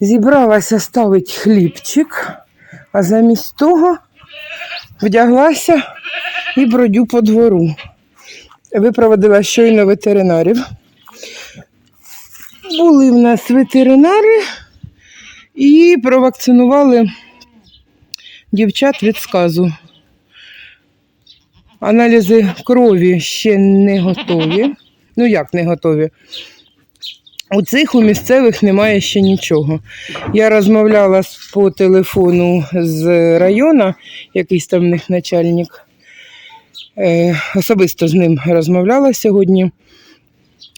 Зібралася ставити хлібчик, а замість того вдяглася і бродю по двору. Випроводила щойно ветеринарів. Були в нас ветеринари і провакцинували дівчат від сказу. Аналізи крові ще не готові. Ну як не готові? У цих у місцевих немає ще нічого. Я розмовляла по телефону з району, якийсь там в них начальник. Е, особисто з ним розмовляла сьогодні.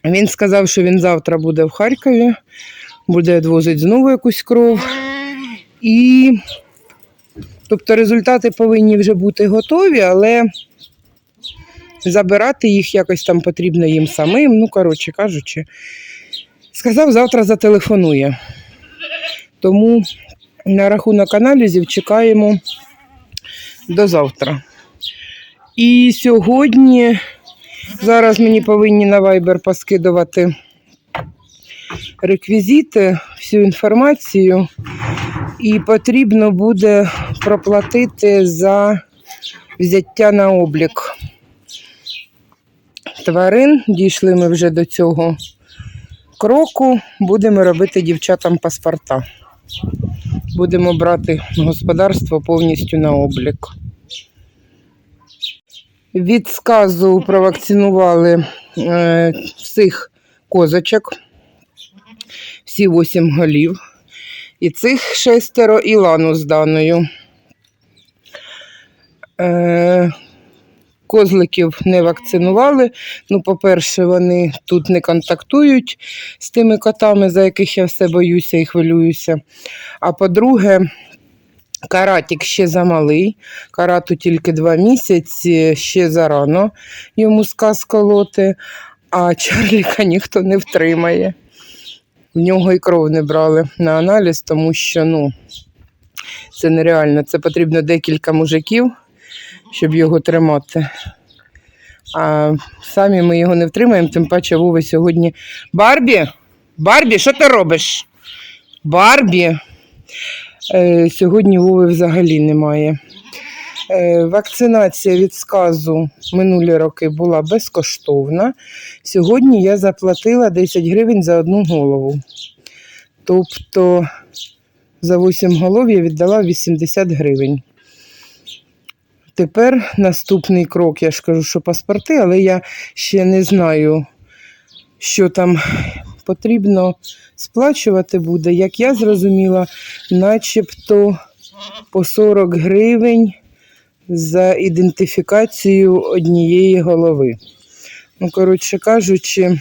Він сказав, що він завтра буде в Харкові, буде відвозити знову якусь кров. І тобто результати повинні вже бути готові, але забирати їх якось там потрібно їм самим. Ну, коротше кажучи, сказав, завтра зателефонує. Тому на рахунок аналізів чекаємо до завтра. І сьогодні зараз мені повинні на Viber поскидувати реквізити, всю інформацію, і потрібно буде проплатити за взяття на облік тварин. Дійшли ми вже до цього кроку. Будемо робити дівчатам паспорта. Будемо брати господарство повністю на облік. Від сказу провакцинували е, всіх козочок, всі вісім голів. І цих шестеро і лану з даною. Е, козликів не вакцинували. Ну, по-перше, вони тут не контактують з тими котами, за яких я все боюся і хвилююся. А по-друге, каратик ще замалий. Карату тільки два місяці, ще зарано йому сказ колоти, а Чарліка ніхто не втримає. В нього і кров не брали на аналіз, тому що ну, це нереально. Це потрібно декілька мужиків, щоб його тримати. А самі ми його не втримаємо, тим паче Вова сьогодні. Барбі! Барбі, що ти робиш? Барбі. Е, сьогодні Вови взагалі немає. Е, вакцинація від сказу минулі роки була безкоштовна. Сьогодні я заплатила 10 гривень за одну голову. Тобто за 8 голов я віддала 80 гривень. Тепер наступний крок, я ж кажу, що паспорти, але я ще не знаю, що там потрібно сплачувати буде. Як я зрозуміла, начебто по 40 гривень за ідентифікацію однієї голови. Ну, коротше кажучи,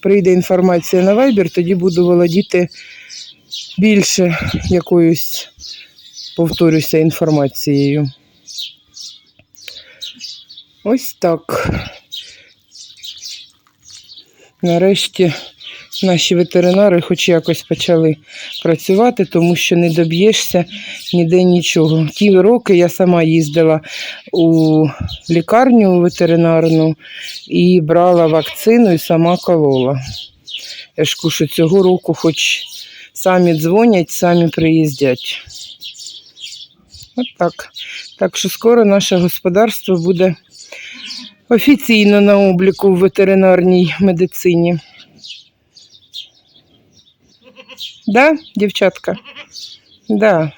прийде інформація на Viber, тоді буду володіти більше якоюсь, повторюся, інформацією. Ось так. Нарешті наші ветеринари хоч якось почали працювати, тому що не доб'єшся ніде нічого. Ті роки я сама їздила у лікарню ветеринарну і брала вакцину і сама колола. Я ж що цього року хоч самі дзвонять, самі приїздять. От так. Так що скоро наше господарство буде офіційно на обліку в ветеринарній медицині. Да, дівчатка? Да.